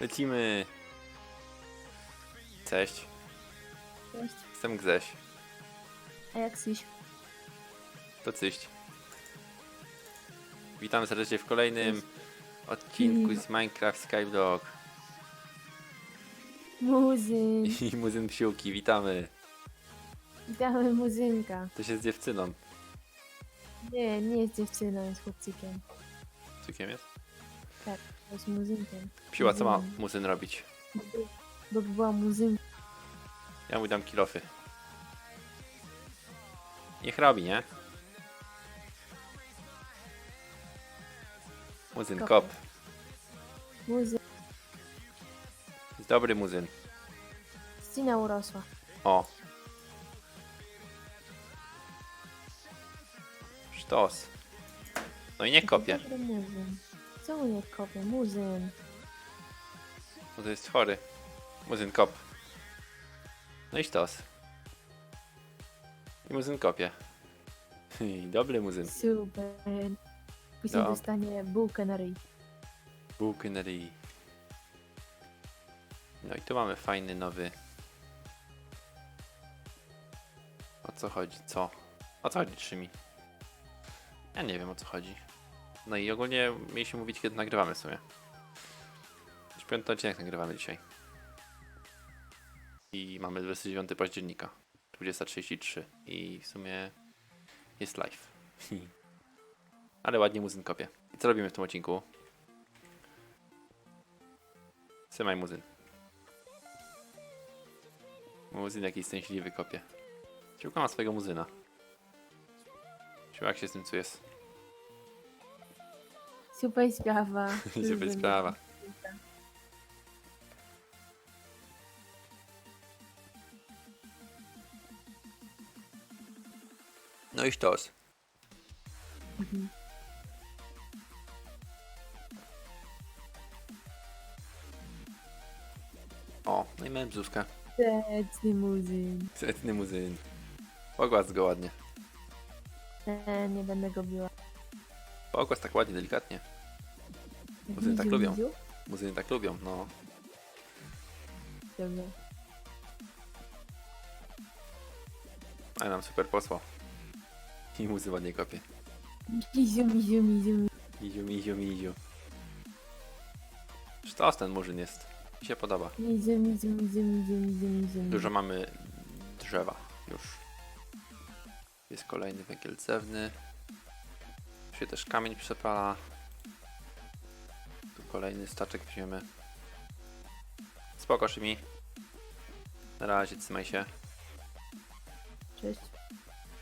Lecimy. Cześć, Cześć. jestem Grześ. A jak siś? To cyść. Witam serdecznie w kolejnym odcinku z Minecraft Skyblock. Muzyn. I Muzyn Psiółki, witamy. Witamy muzynka. To się z dziewczyną. Nie, nie jest dziewczyną, jest chłopczykiem. Cykiem jest? To jest muzynkiem. Psiła, co ma. Muzyn robić? Bo by była muzynka. Ja mu dam kilofy. Niech robi, nie? Muzyn, Kopie. kop. Muzyn. Jest dobry Muzyn. Ścina urosła. O. Sztos. No i nie kopie, Dobry muzyn. Co mu nie kopie? Muzyn. to jest chory. Muzyn kop. No i sztos. I muzyn kopie. I Dobry muzyn. Super. Później No. dostanie bułkę na ryj. Na ryj. No i tu mamy fajny nowy. O co chodzi? Co? O co chodzi Trzymi? Ja nie wiem o co chodzi. No i ogólnie mieliśmy mówić kiedy nagrywamy w sumie. Już piąty odcinek nagrywamy dzisiaj. I mamy 29 października. 20.33 i w sumie jest live. Ale ładnie muzyn kopie. I co robimy w tym odcinku? Trzymaj muzyn. Muzyn jakiś szczęśliwy kopie. Ciułka ma swojego muzyna. Jak się z tym czujesz? Super sprawa. Super sprawa. No i sztos. Mhm. O, no i miałem brzuskę. Setny muzyn. Setny muzyn. Pogładz go ładnie. Nie, nie będę go biła. Pogładz tak ładnie, delikatnie. Muzyny tak lubią. Muzyny tak lubią, no. Dobra. Ale nam super posłał. I muzy ładnie kopie. Miziu, miziu, miziu. Miziu, miziu, miziu. Sztos ten murzyn jest. Mi się podoba. Miziu, miziu, miziu, miziu, miziu, miziu. Dużo mamy drzewa już. Jest kolejny węgiel drzewny. Tu się też kamień przepala. Tu kolejny staczek weźmiemy. Spoko, Szymi. Na razie, trzymaj się. Cześć.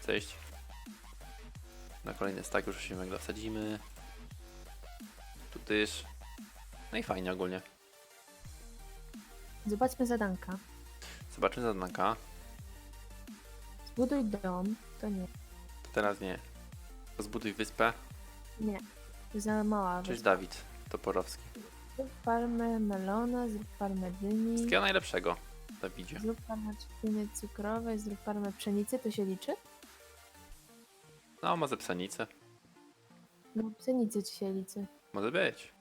Cześć. Na kolejny stak już się węgla wsadzimy. Tu też. No i fajnie ogólnie. Zobaczmy zadanka. Zobaczymy zadanka. Zbuduj dom. To nie. To teraz nie. Zbuduj wyspę. Nie. To za mała. Cześć Dawid Toporowski. Zrób farmę melona, zrób farmę dyni. Wszystkiego najlepszego, Dawidzie. Zrób farmę trzciny cukrowej, zrób farmę pszenicy. To się liczy? No, może pszenicę. No pszenicy ci się liczy. Może być.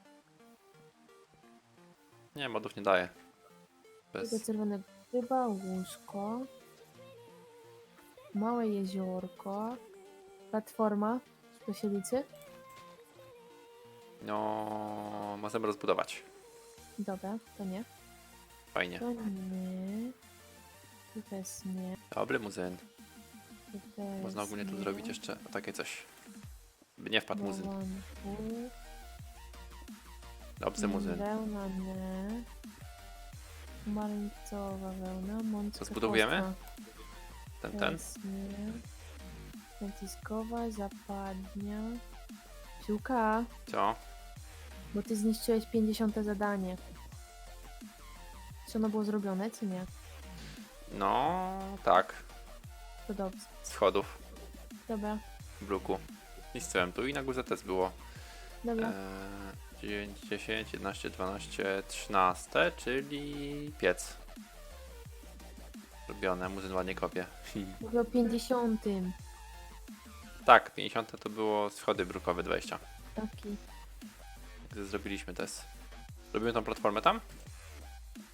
Nie, modów nie daje. Tego Bez. czerwonego ryba, łóżko. Małe jeziorko. Platforma. To się liczy? No, możemy rozbudować. Dobra, to nie. Fajnie. To nie. To też nie. Dobry muzyn. Też Można ogólnie tu nie. zrobić jeszcze takie coś. By nie wpadł muzyn. Dobrze muzyn. Wełna nie. Pomarańcowa wełna. Mączka Co zbudowujemy? Ten, ten. Też nie. Naciskowa, zapadnia. Piłka, Co? bo ty zniszczyłeś 50 zadanie. Czy ono było zrobione, czy nie? No, tak. To dobrze. Schodów Dobra, w bruku. Niszczyłem tu i na górze też było. dobra. Eee, 9, 10, 11, 12, 13, czyli piec. Robione, muzyn ładnie kopie. Mówię o 50. tak, 50 to było schody brukowe 20. Taki. Gdy zrobiliśmy też. Robimy tą platformę tam?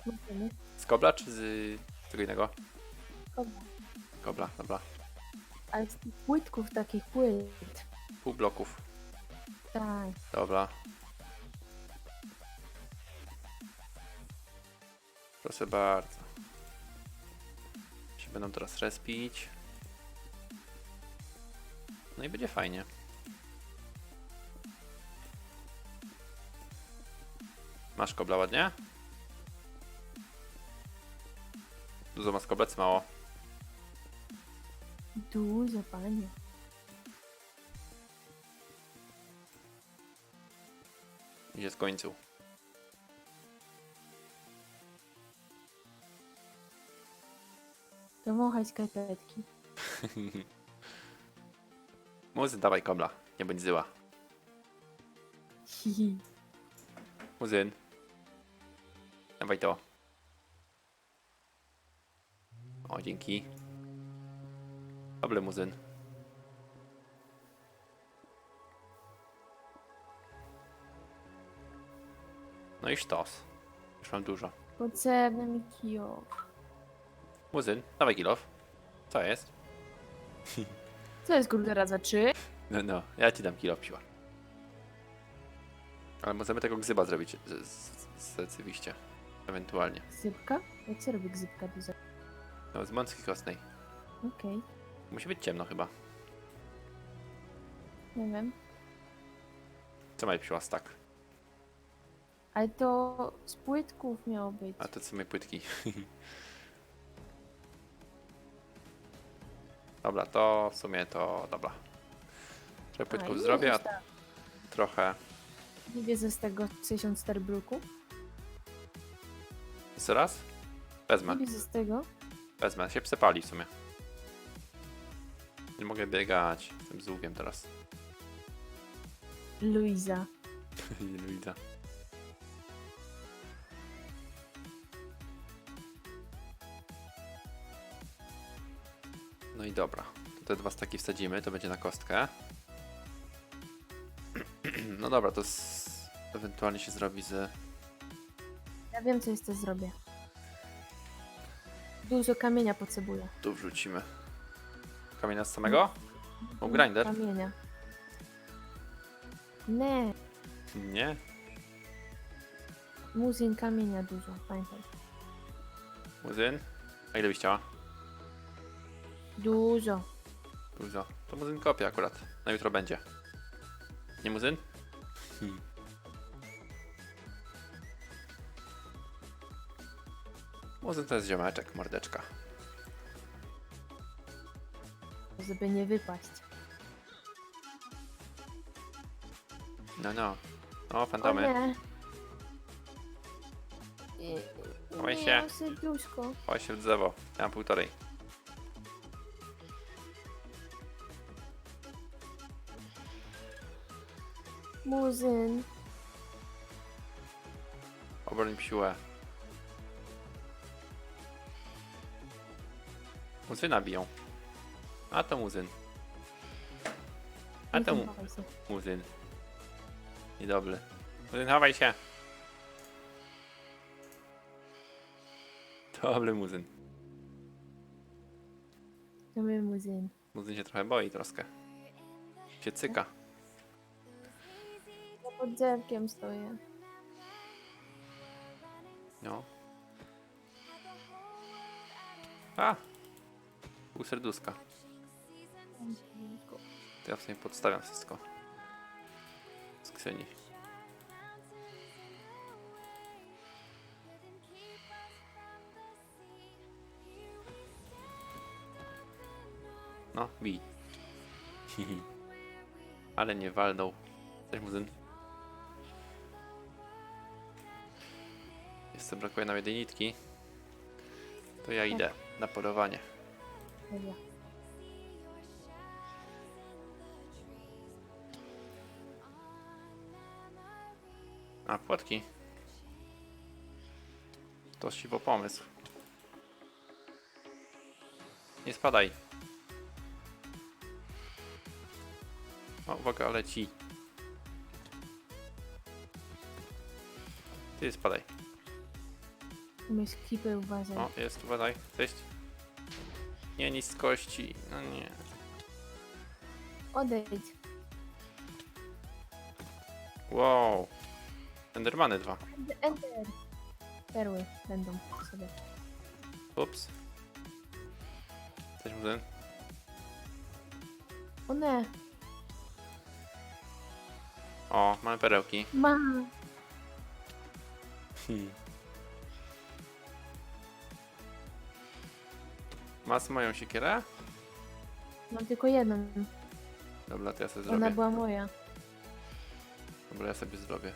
Możemy. Z kobla czy z tego innego? Dobra. Kobla, dobra. Ale z tych płytków takich płyt. Pół bloków. Tak. Dobra. Proszę bardzo. Się będą teraz respić. No i będzie fajnie. Masz kobla ładnie? Dużo masz koblec, mało. Dużo, panie. Idzie skończył. To wąchaj skarpetki. Muzy, dawaj kobla. Nie bądź zyła. Hihi. Muzyn. Dawaj to. O, dzięki. Dobre muzyn. No i sztos. Już mam dużo. Potrzebny mi kijo. Muzyn, dawaj kilof. Co jest? Co jest kurde raz za trzy? No, no, ja ci dam kilof piła. Ale możemy tego gzyba zrobić z- z- rzeczywiście. Ewentualnie. Gzybka? Jak się robi gzybka duża? No, z mączki kostnej. Okej. Musi być ciemno chyba. Nie wiem. Co ma piła stak? Ale to z płytków miało być. A to co my płytki. dobra, to w sumie to dobra. Trochę płytków zrobię, a tak. trochę. Nie wiedzę z tego 64 bruku. Jeszcze raz? Wezmę, Nie wiedzę z tego. wezmę. Się przepali w sumie. Nie mogę biegać z tym zługiem teraz. Luiza. No i dobra. To te dwa staki wsadzimy, to będzie na kostkę. No dobra, to z... ewentualnie się zrobi z... Ja wiem co jeszcze zrobię. Dużo kamienia potrzebuję. Tu wrzucimy. Kamienia z samego? O, grinder? Kamienia. Nie, Nie. muzyn kamienia dużo, pamiętaj. Muzyn? A ile byś chciała? Dużo. Dużo. To muzyn kopia akurat. Na jutro będzie. Nie muzyn? Hmm. Muzyn to jest ziomeczek, mordeczka. Żeby nie wypaść. No, no. O, O fantomy. nie. Nie, Chowaj nie, się. mam serduszko. Chodź się w drzewo. Ja mam półtorej. Muzyn. Obroń psiłę. Muzyna biją. A to muzyn. A to mu muzyn. Niedobry. Muzyn, chowaj się. Dobry muzyn. Dobry muzyn. Muzyn się trochę boi troszkę. Się cyka. Pod drzewkiem stoję. No. A! Pół serduszka. To ja w sumie podstawiam wszystko. Z Kseni. No, bij. Ale nie walnął. Cześć muzyn. Jeszcze brakuje nam jednej nitki. To ja idę na polowanie. Dobra. A, płotki. To siwo pomysł. Nie spadaj. O, uwaga, leci. Ty spadaj. Umiesz kipy uważaj. O, jest, uważaj. Cześć. Nie, niskości. No nie. Odejdź. Wow. Endermany dwa. Enter. Perły będą sobie. Ups. Coś mówię. One. O, mamy perełki. Ma. Hmm. Masz moją siekierę? Mam tylko jedną. Dobra, to ja sobie Ona zrobię. była moja. Dobra, ja sobie zrobię.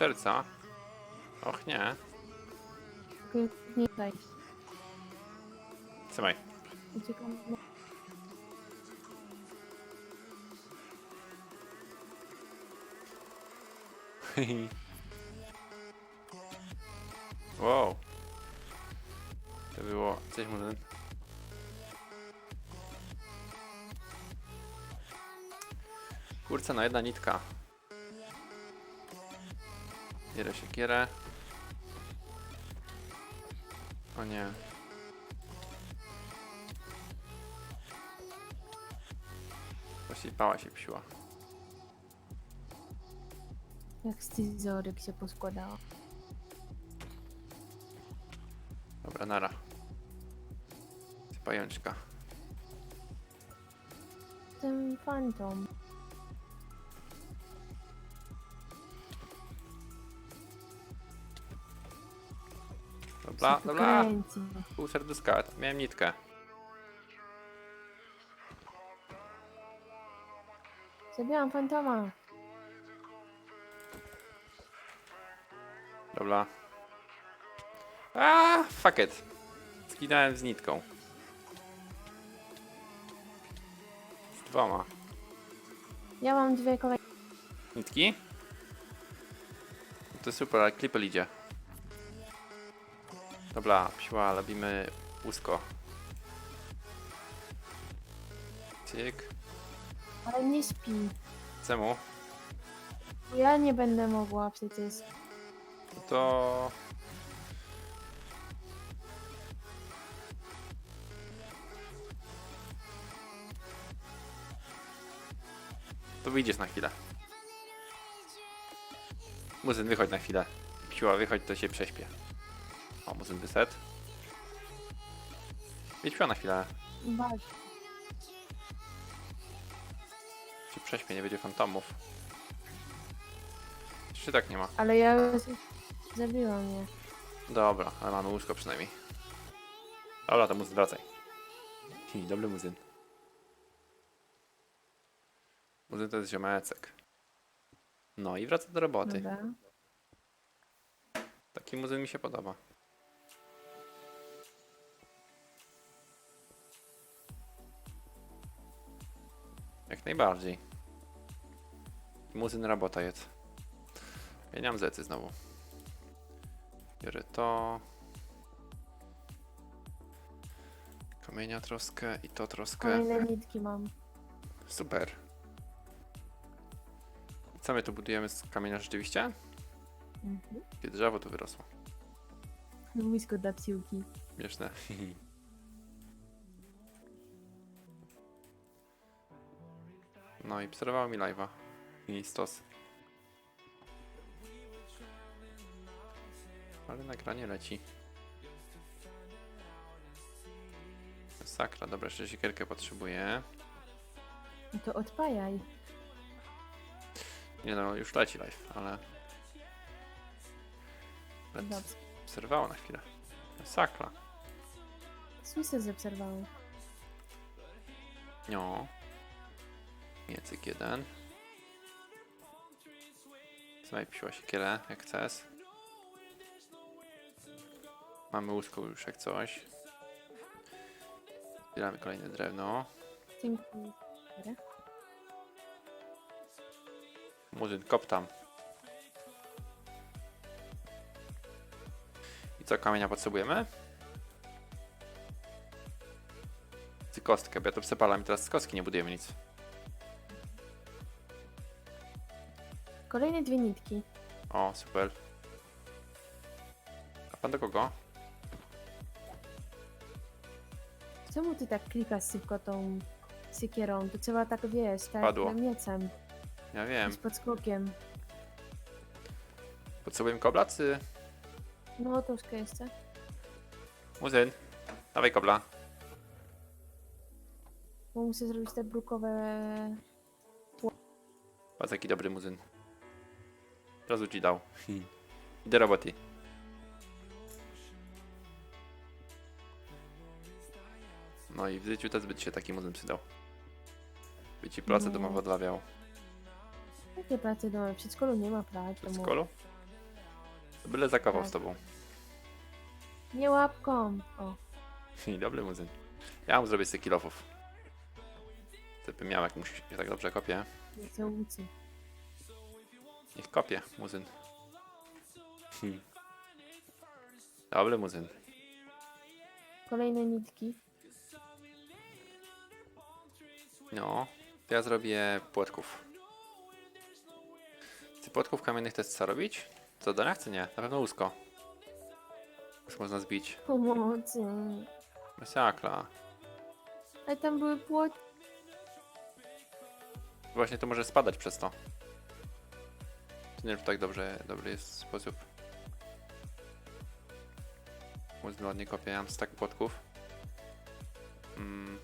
Serca? Och nie. Nie daj. Trzymaj. Uciekam. wow. To było coś może. Kurczę, no jedna nitka. Bierę siekierę. O nie. Właściwie pała się psiła. Jak scyzoryk się poskładała. Dobra, nara. Pajączka. Ten fantom. Się dobra. kręci. Pół serduszka, miałem nitkę. Zabiłam fantoma. Dobra. A, fuck it. Zginąłem z nitką. Z dwoma. Ja mam dwie kolejne. Nitki? To super, ale klipel idzie. Dobra, psiła, robimy łusko. Cyk. Ale nie śpi. Czemu? Ja nie będę mogła przecież. To... To wyjdziesz na chwilę. Muzyn, wychodź na chwilę. Psiła, wychodź, to się prześpię. O, Muzyn wyset. Psiła na chwilę. Bardzo. Się prześpię, nie będzie fantomów. Czy tak nie ma? Ale ja już zabiłam je. Dobra, ale mamy łóżko przynajmniej. Dobra, to muzyn wracaj. Hi, dobry muzyn. Muzyn to jest ziomecek. No i wraca do roboty. Dobra. Taki muzyn mi się podoba. Jak najbardziej. Muzyn robota jest. Mam zecy znowu. Biorę to. Kamienia troskę i to troskę. Kolejne nitki mam. Super. Co my tu budujemy z kamienia rzeczywiście? Mhm. Kiedy drzewo tu wyrosło. Blisko dla psiłki. Śmieszne. No i przerwało mi live'a. I stos. Ale nagranie leci. Sakra, dobra, jeszcze siekierkę potrzebuję. No to odpajaj. Nie no, już leci live, ale... Ale Dobrze. Przerwało na chwilę. Sakra. Słyszę zobserwowały. No. Miecyk jeden. Trzymaj psiła siekierę, jak chcesz. Mamy łóżko już jak coś. Zbieramy kolejne drewno. Murzyn, kop tam. I co, kamienia potrzebujemy? Ty kostkę, bo ja to przepalam i teraz z kostki nie budujemy nic. Kolejne dwie nitki. O, super. A pan do kogo? Czemu ty tak klikasz szybko tą siekierą? To trzeba tak, wiesz, tak Padło. miecem, Ja wiem. z podskokiem. Potrzebujemy kobla, czy... No, troszkę jeszcze. Murzyn, dawaj kobla. Bo muszę zrobić te brukowe... Patrz jaki dobry murzyn. Od razu ci dał. Do roboty. No i w życiu też by ci się taki murzyn przydał. By ci pracę No. domową odlawiał. Jakie prace domowe? W przedszkolu nie ma prac W domowych. przedszkolu? To Byle zakował Tak. z tobą. Nie łapką. O, I dobry murzyn. Ja mu zrobię z tych kilofów. Bym miał, jak mu się tak dobrze kopie. nie chcę łucy. Niech kopie, murzyn. Hmm. Dobry murzyn. Kolejne nitki. No, to ja zrobię płotków. Ty płotków kamiennych też co robić? Co do czy nie? Na pewno łusko. Już można zbić. Pomocy. Masakra. Ale tam były płoć. Właśnie to może spadać przez to. Nie wiem, tak dobrze, dobry jest sposób. Murzyn ładnie kopie, ja mam stak płotków. Mm.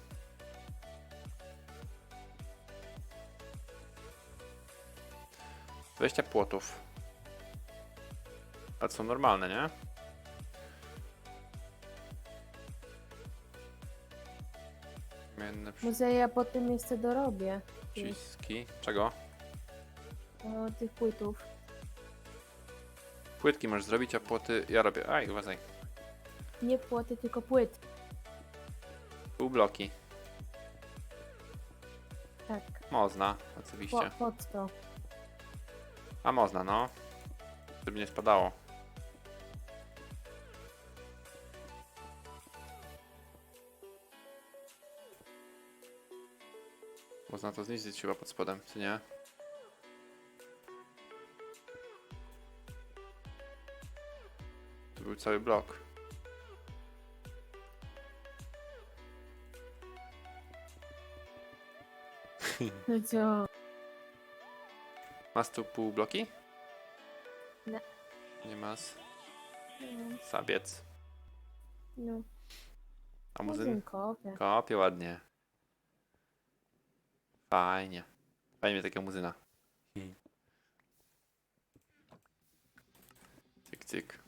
Dwadzieścia płotów. A to są normalne, nie? Może ja potem jeszcze dorobię przyciski. Czego? O, tych płytów. Płytki możesz zrobić, a płoty ja robię. Aj, uważaj. Nie płoty, tylko płyt. Pół bloki. Tak. Można, Po, oczywiście. pod to. A można, no. Żeby nie spadało. Można to zniszczyć chyba pod spodem, czy nie? Był cały blok. No co? Masz tu pół bloki? Nie. Nie masz. No, Sabiec. no. A muzyn? Kopie. Kopie ładnie. Fajnie. Fajnie takiego muzyna. Cyk, cyk.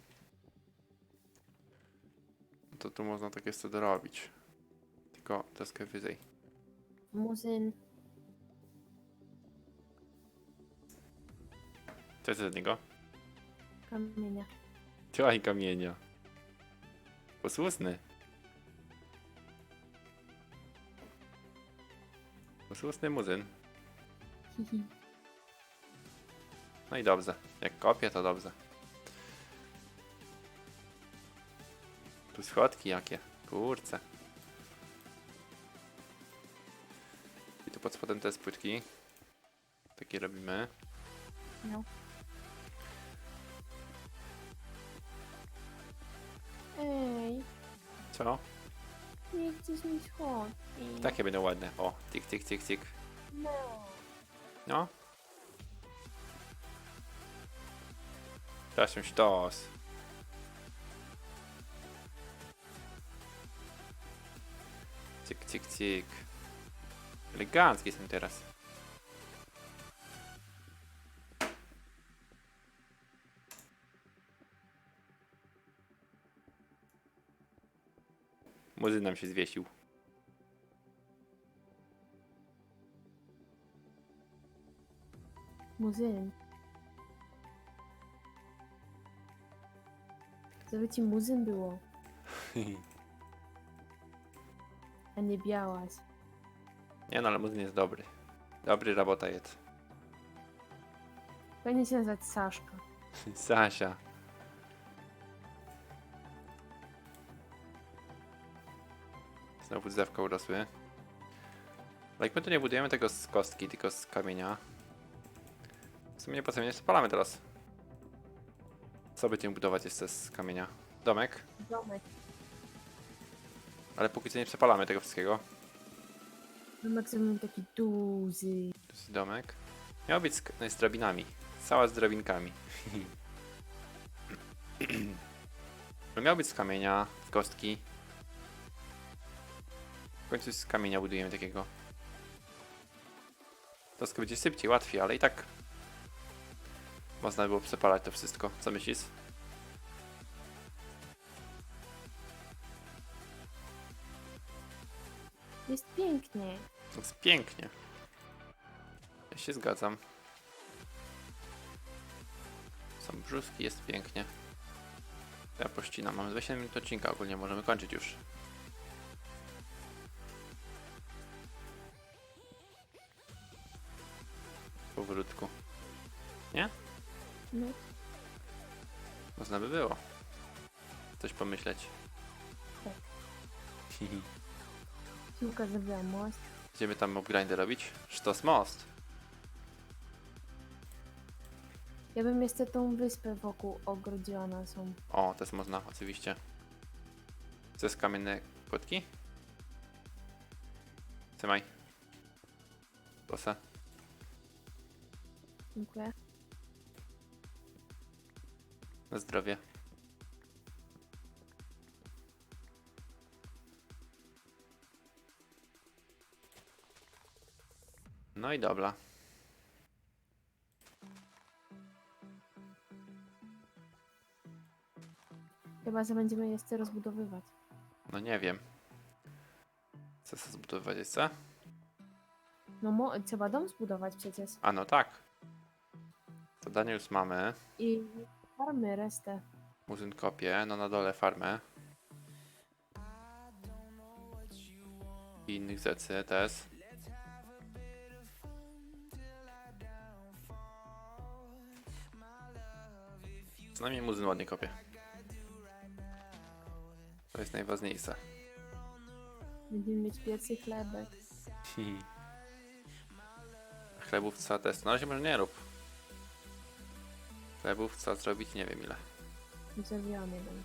To tu można takie sobie dorobić. Tylko troszkę wyżej. Muzyn. Co jest od niego? Kamienia. Ciałaj kamienia. Posłuszny. Posłuszny muzyn. Hihi. No i dobrze. Jak kopię, to dobrze. Tu schodki jakie. Kurce. I tu pod spodem te spłytki. Takie robimy. No. Ej, Co? nie chcesz mi schodki. Takie będą ładne. O, tik, tik, tik, tik. No. No. Teraz się sztos. cyk, cyk. Elegancki jestem teraz. Muzyn nam się zwiesił. Muzyn. Żeby ci muzyn było. a nie białaś. Nie no, ale muzyn jest dobry. Dobry robota jest. Powinien się nazywać Saszka. Sasia. Znowu drzewka urosły. Ale jak my tu nie budujemy tego z kostki, tylko z kamienia. W sumie nie co nie spalamy teraz. Co będziemy budować jeszcze z kamienia? Domek? Domek. Ale póki co nie przepalamy tego wszystkiego. Domek zrobimy taki duży. Tu jest domek. Miał być z, no, z drabinami. Cała z drabinkami. No miał być z kamienia, z kostki. W końcu z kamienia budujemy takiego. Troszkę będzie szybciej, łatwiej, ale i tak można było przepalać to wszystko. Co myślisz? Jest pięknie. Jest pięknie. Ja się zgadzam. Są brzuski, jest pięknie. Ja pościnam. Mamy 27 minut odcinka, ogólnie możemy kończyć już. Powrótku. No, Można by było. Coś pomyśleć. Tak. piłka zrobiła most. Będziemy tam upgrindy robić? Sztos most. Ja bym jeszcze tą wyspę wokół ogrodziła naszą. O, też można, oczywiście. Chcesz kamienne płytki? Trzymaj. Proszę. Dziękuję. Na zdrowie. No i dobra. Chyba, że będziemy jeszcze rozbudowywać. No nie wiem. Chcę sobie zbudować jeszcze? No mo- trzeba dom zbudować przecież. A no tak. Zadanie już mamy. I farmy resztę. Muzyn kopie, no na dole farmę. I innych zecy też. Przynajmniej muzyn ładnie kopie. To jest najważniejsze. Będziemy mieć piecy chlebek. Chlebówca też. Na razie może nie rób. Chlebówca zrobić nie wiem ile. Zrobiłam jeden.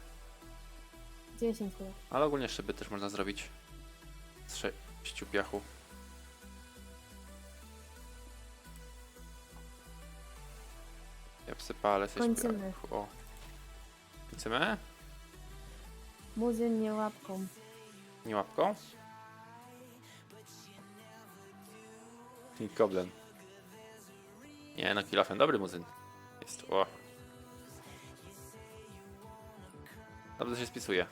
10 chleb. Ale ogólnie szyby też można zrobić. Z sześciu piachu. Ja psypalę sześć Kończymy. piachu. O. Kończymy? Muzyn nie łapką. Nie łapką? I koblen. Nie no, kilofem dobry muzyn. Jest, o. Dobrze się spisuje.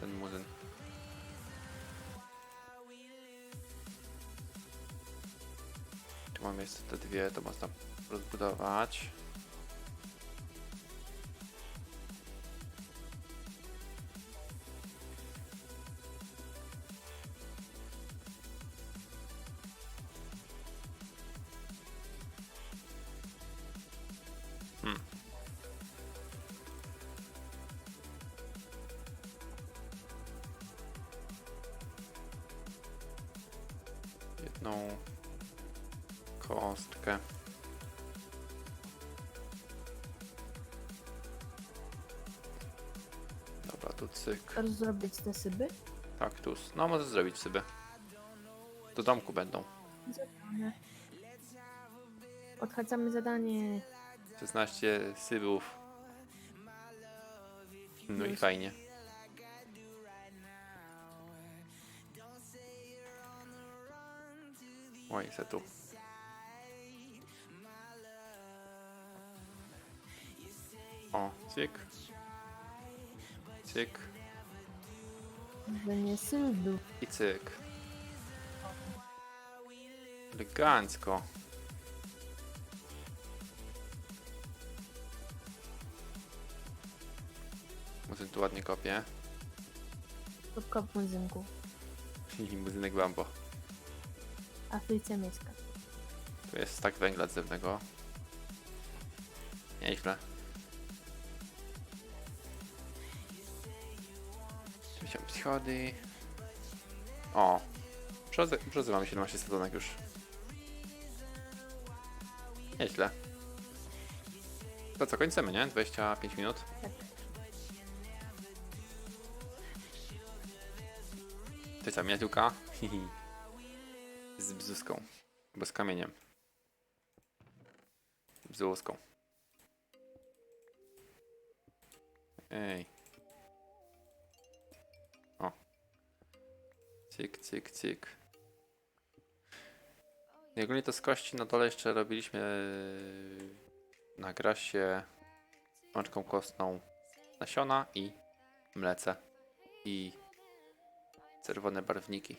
Ten muzyn. Tu mamy jeszcze te dwie, to można rozbudować. Zrobić te syby? Kaktus. No, może zrobić sobie. Do domku będą. Zrobione. Odchadzamy zadanie. 16 sybów. No i fajnie. Oj, se tu. O, cyk. Cyk że nie syldu. I cyk. Elegancko. Muzyn tu ładnie kopie. Kubka w muzynku. Limuzynek Bambo. Afryce mieszka. Tu jest stak węgla drzewnego. Nieźle. Są schody. O! Brzozę mamy 17 sezonek już. Nieźle. To co, kończymy, nie? 25 minut. Tak. To jest ta miniaturka. Z bzuską. Bo z kamieniem. Bzułuską. Ej. Cyk, cyk, cyk. I ogólnie to z kości na dole jeszcze robiliśmy e, na grasie mączką kostną nasiona i mlece i czerwone barwniki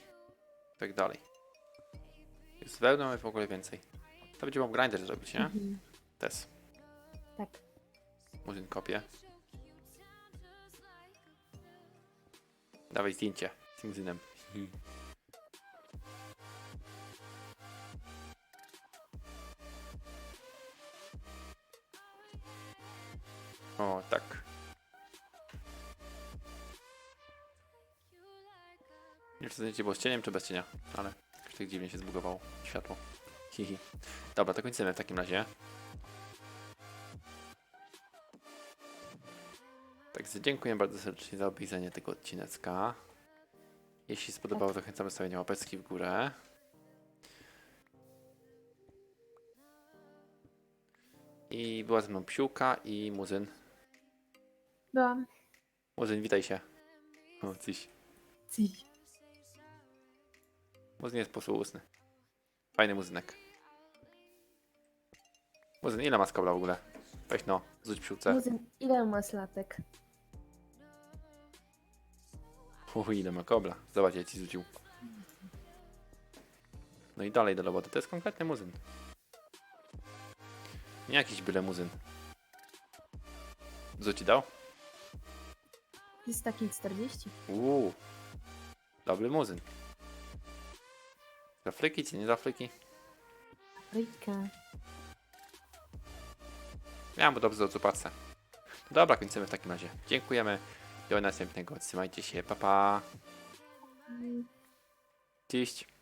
i tak dalej. Z wełną i w ogóle więcej. To będzie mógł grinder zrobić, nie? Mhm. Tes. Tak. Murzyn kopie. Dawaj zdjęcie z muzynem. O, tak. Nie wiem, czy zdjęcie było z cieniem, czy bez cienia, ale jakoś tak dziwnie się zbugowało światło. Hihi. Dobra, to kończymy w takim razie. Także dziękuję bardzo serdecznie za obejrzenie tego odcineczka. Jeśli spodobało, zachęcam do stawienia łapeczki w górę. I była ze mną Psiuka i Muzyn. Byłam. Muzyn, witaj się. O, cyś. Ci. Muzyn jest posłuszny. Fajny muzynek. Muzyn, ile ma skobla w ogóle? Weź no, rzuć psiłce. Muzyn, ile masz latek? Uuu, ile ma kobla. Zobacz, ja ci rzucił. No i dalej do roboty. To jest konkretny muzyn. Nie jakiś byle muzyn. Co ci dał? Jest taki 40. Uuu. Dobry muzyn. Z Afryki czy nie z Afryki? Afryka. Miałem dobrze do zupace. Dobra, kończymy w takim razie. Dziękujemy. Do następnego. Trzymajcie się. Pa, pa. Cześć.